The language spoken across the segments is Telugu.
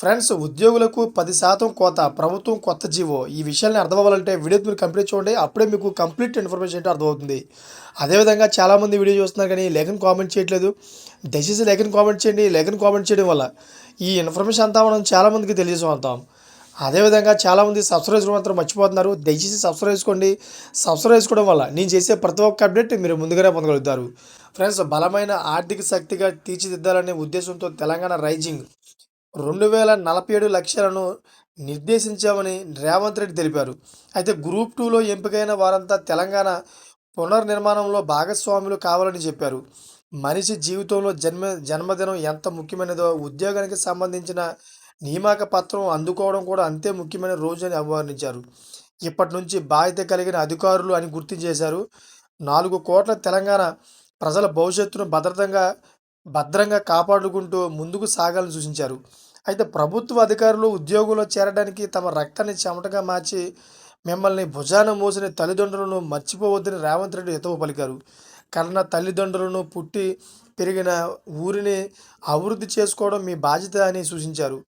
ఫ్రెండ్స్ ఉద్యోగులకు పది శాతం కోత ప్రభుత్వం కొత్త జీవో. ఈ విషయాన్ని అర్థమవ్వాలంటే వీడియో మీరు కంప్లీట్ చూడండి అప్పుడే మీకు కంప్లీట్ ఇన్ఫర్మేషన్ ఏంటో అర్థమవుతుంది. అదేవిధంగా చాలామంది వీడియో చూస్తున్నారు కానీ లేఖను కామెంట్ చేయట్లేదు. దయచేసి లేఖను కామెంట్ చేయండి లేఖను కామెంట్ చేయడం వల్ల ఈ ఇన్ఫర్మేషన్ అంతా మనం చాలామందికి తెలియజేస్తాం అదేవిధంగా చాలామంది సబ్స్క్రైబ్ మాత్రం మర్చిపోతున్నారు. దయచేసి సబ్స్క్రైబ్ చేసుకోండి. సబ్స్క్రైబ్ చేసుకోవడం వల్ల నేను చేసే ప్రతి ఒక్క అప్డేట్ మీరు ముందుగానే పొందగలుగుతారు. ఫ్రెండ్స్ బలమైన ఆర్థిక శక్తిగా తీర్చిదిద్దాలనే ఉద్దేశంతో తెలంగాణ రైజింగ్ రెండు వేల నలభై ఏడు లక్ష్యాలను నిర్దేశించామని రేవంత్ రెడ్డి తెలిపారు. అయితే గ్రూప్ టూలో ఎంపికైన వారంతా తెలంగాణ పునర్నిర్మాణంలో భాగస్వాములు కావాలని చెప్పారు. మనిషి జీవితంలో జన్మ జన్మదినం ఎంత ముఖ్యమైనదో ఉద్యోగానికి సంబంధించిన నియామక పత్రం అందుకోవడం కూడా అంతే ముఖ్యమైన రోజు అని అభివర్ణించారు ఇప్పటి నుంచి బాధ్యత కలిగిన అధికారులు అని గుర్తు చేశారు. నాలుగు కోట్ల తెలంగాణ ప్రజల భవిష్యత్తును భద్రతంగా భద్రంగా కాపాడుకుంటూ ముందుకు సాగాలని సూచించారు. అయితే ప్రభుత్వ అధికారులు ఉద్యోగంలో చేరడానికి తమ రక్తాన్ని చెమటగా మార్చి మిమ్మల్ని భుజాన మోసిన తల్లిదండ్రులను మర్చిపోవద్దని రేవంత్ రెడ్డి హితవు పలికారు. కన్న తల్లిదండ్రులను పుట్టి పెరిగిన ఊరిని అభివృద్ధి చేసుకోవడం మీ బాధ్యత అని సూచించారు.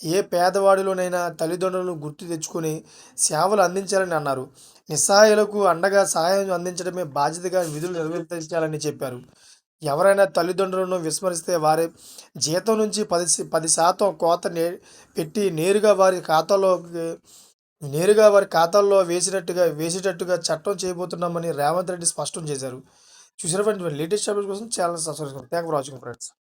ఏ పేదవాడిలోనైనా తల్లిదండ్రులను గుర్తు తెచ్చుకొని సేవలు అందించాలని అన్నారు. నిస్సహాయులకు అండగా సహాయం అందించడమే బాధ్యతగా విధులు నిర్వర్తించాలని చెప్పారు. ఎవరైనా తల్లిదండ్రులను విస్మరిస్తే వారి జీతం నుంచి పది పది శాతం కోత నే పెట్టి నేరుగా వారి ఖాతాలోకి నేరుగా వారి ఖాతాల్లో వేసినట్టుగా వేసేటట్టుగా చట్టం చేయబోతున్నామని రేవంత్ రెడ్డి స్పష్టం చేశారు. చూసినటువంటి లేటెస్ట్ అప్డేట్ కోసం channel subscribe thank for watching friends